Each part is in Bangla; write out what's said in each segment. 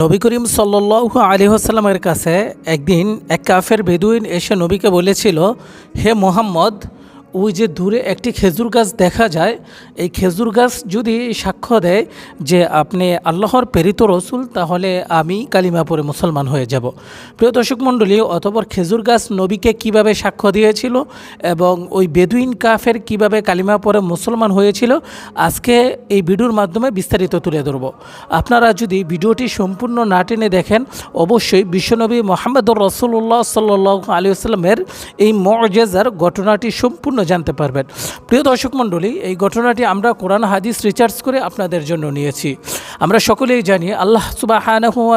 নবী করিম সাল্লু আলিহাসাল্লামের কাছে একদিন এক কাফের বেদুইন এসে নবীকে বলেছিল হে মোহাম্মদ ওই যে দূরে একটি খেজুর গাছ দেখা যায়, এই খেজুর গাছ যদি সাক্ষ্য দেয় যে আপনি আল্লাহর প্রেরিত রসুল, তাহলে আমি কালিমা পরে মুসলমান হয়ে যাব। প্রিয় দর্শক মণ্ডলী, অতপর খেজুর গাছ নবীকে কীভাবে সাক্ষ্য দিয়েছিল এবং ওই বেদুইন কাফের কীভাবে কালিমা পরে মুসলমান হয়েছিল, আজকে এই ভিডিওর মাধ্যমে বিস্তারিত তুলে ধরব। আপনারা যদি ভিডিওটি সম্পূর্ণ না টেনে দেখেন, অবশ্যই বিশ্বনবী মোহাম্মদুর রসুল্লাহ সাল্লাহ আলী আসলামের এই মজেজার ঘটনাটি সম্পূর্ণ জানতে পারবেন। প্রিয় দর্শক মণ্ডলী, এই ঘটনাটি আমরা কোরআন, হাদিস রিচার্জ করে আপনাদের জন্য নিয়েছি। আমরা সকলেই জানি আল্লাহ সুবাহ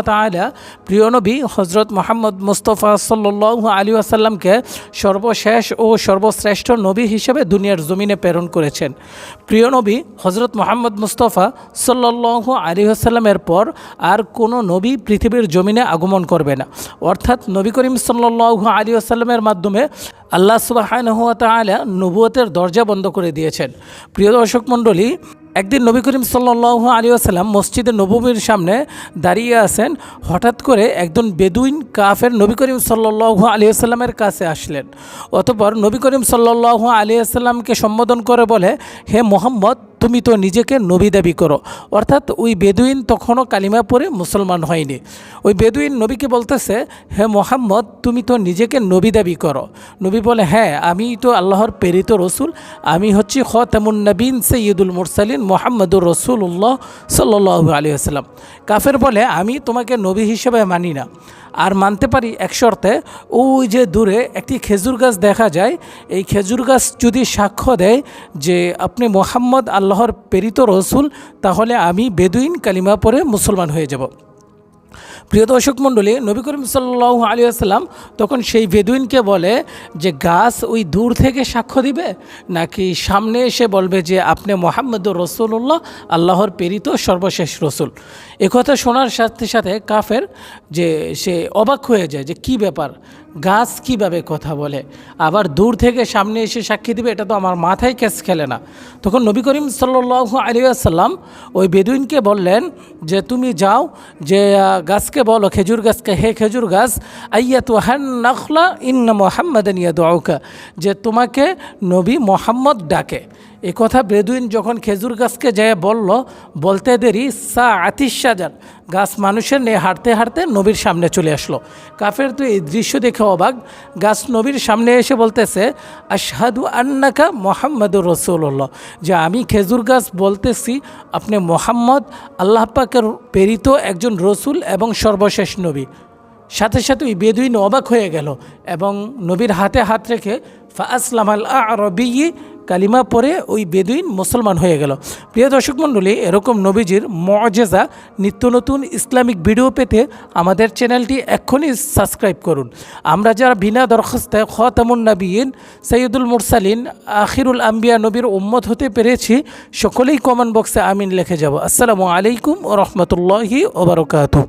তালা প্রিয় নবী হজরত মোহাম্মদ মুস্তফা সাল্লু আলী আসাল্লামকে সর্বশেষ ও সর্বশ্রেষ্ঠ নবী হিসেবে দুনিয়ার জমিনে প্রেরণ করেছেন। প্রিয় নবী হজরত মোহাম্মদ মুস্তফা সাল্লু আলী আসাল্লামের পর আর কোনো নবী পৃথিবীর জমিনে আগমন করবে না। অর্থাৎ নবী করিম সাল্লু আলী আসাল্লামের মাধ্যমে আল্লাহ সুবাহ তালা নবুয়তের দরজা বন্ধ করে দিয়েছেন। প্রিয় দর্শক মণ্ডলী, একদিন নবী করিম সাল্লু আলী আসাল্লাম মসজিদে নবমীর সামনে দাঁড়িয়ে আছেন। হঠাৎ করে একজন বেদুইন কাফের নবী করিম সাল্লু আলী আসাল্লামের কাছে আসলেন। অতপর নবী করিম সাল্লু আলী আসাল্লামকে সম্বোধন করে বলে, হে মোহাম্মদ তুমি তো নিজেকে নবী দাবি করো। অর্থাৎ ওই বেদুইন তখনও কালিমা পরে মুসলমান হয়নি। ওই বেদুইন নবীকে বলতেছে, হে মোহাম্মদ, তুমি তো নিজেকে নবী দাবি করো। নবী বলে হ্যাঁ আমি তো আল্লাহর প্রেরিত রসুল। আমি হচ্ছি খতেমুন নবীন সৈয়দুল মুরসালিন মোহাম্মদুর রসুল্লাহ সাল্লু আলী আসসালাম কাফের বলে, আমি তোমাকে নবী হিসেবে মানি না। আর মানতে পারি এক শর্তে, ওই যে দূরে একটি খেজুর গাছ দেখা যায়, এই খেজুর গাছ যদি সাক্ষ্য দেয় যে আপনি মোহাম্মদ আল্লাহর প্রেরিত রসুল, তাহলে আমি বেদুইন কালিমা পরে মুসলমান হয়ে যাব। প্রিয় দর্শক মণ্ডলী, নবী করিম সাল্লাহ আলী আসসালাম তখন সেই বেদুইনকে বলে যে, গাছ ওই দূর থেকে সাক্ষ্য দিবে? নাকি সামনে এসে বলবে যে, আপনি মোহাম্মদুর রসুল্লাহ আল্লাহর প্রেরিত সর্বশেষ রসুল। একথা শোনার সাথে সাথে কাফের যে, সে অবাক হয়ে যায় যে, কি ব্যাপার? গাছ কীভাবে কথা বলে? আবার দূর থেকে সামনে এসে সাক্ষী দিবে, এটা তো আমার মাথায় ক্যাচ খেলে না। তখন নবী করিম সাল্লু আলী আসাল্লাম ওই বেদুইনকে বললেন যে, তুমি যাও, যে গাছকে বলো, খেজুর গাছকে, হে খেজুর গাছ আইয়া তো হ্যান নখলা ইন্না মোহাম্মদ নিয়া দৌকা যে, তোমাকে নবী মোহাম্মদ ডাকে। এ কথা বেদুইন যখন খেজুর গাছকে যায় বলল, বলতে দেরি সা আতিশ সাজার গাছ মানুষের নিয়ে হাঁটতে হাঁটতে নবীর সামনে চলে আসলো। কাফের তো এই দৃশ্য দেখে অবাক। গাছ নবীর সামনে এসে বলতেছে, আশহাদু আন্নাকা মোহাম্মদুর রসুল্লাহ যে আমি খেজুর গাছ বলতেছি, আপনি মোহাম্মদ, আল্লাহ পাকের প্রেরিত একজন রসুল এবং সর্বশেষ নবী। সাথে সাথে ওই বেদুইন অবাক হয়ে গেল এবং নবীর হাতে হাত রেখে ফাসলাম আল আরবি কালিমা পরে ওই বেদুইন মুসলমান হয়ে গেল। প্রিয় দর্শক মণ্ডলী, এরকম নবীজির মজেজা নিত্য নতুন ইসলামিক ভিডিও পেতে আমাদের চ্যানেলটি এক্ষুনি সাবস্ক্রাইব করুন। আমরা যারা বিনা দরখাস্তে খতামুন নবীন, সৈয়দুল মুরসালিন, আখিরুল আম্বিয়া নবীর উম্মত হতে পেরেছি, সকলেই কমেন্ট বক্সে আমিন লিখে যাব। আসসালামু আলাইকুম ও রহমতুল্লাহি ওবরকাতু